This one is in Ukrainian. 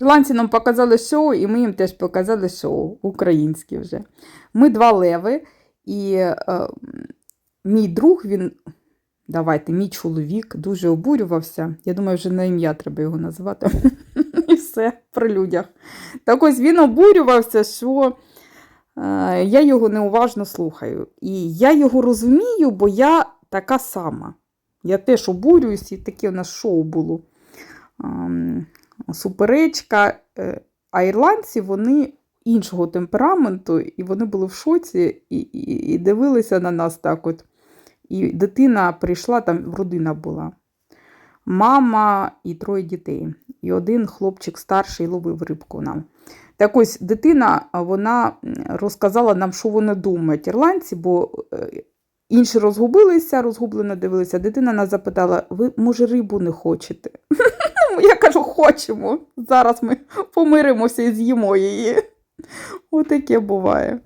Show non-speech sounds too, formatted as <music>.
Ірландці нам показали шоу, і ми їм теж показали шоу українське вже. Ми два леви, і е, мій друг, він, давайте, мій чоловік дуже обурювався. Я думаю, вже на ім'я треба його називати. <laughs> І все при людях. Так ось він обурювався, що е, я його неуважно слухаю. І я його розумію, бо я така сама. Я теж обурююсь, і таке у нас шоу було. Суперечка. Е, А ірландці вони іншого темпераменту, і вони були в шоці і, і, і дивилися на нас так. от. І дитина прийшла, там родина була. Мама і троє дітей. І один хлопчик старший ловив рибку нам. Так ось дитина вона розказала нам, що вони думають ірландці, бо е, інші розгубилися, розгублено дивилися. Дитина нас запитала: ви, може, рибу не хочете? <laughs> <laughs> Я кажу, хочемо. Зараз ми помиримося і з'їмо її. Отаке буває.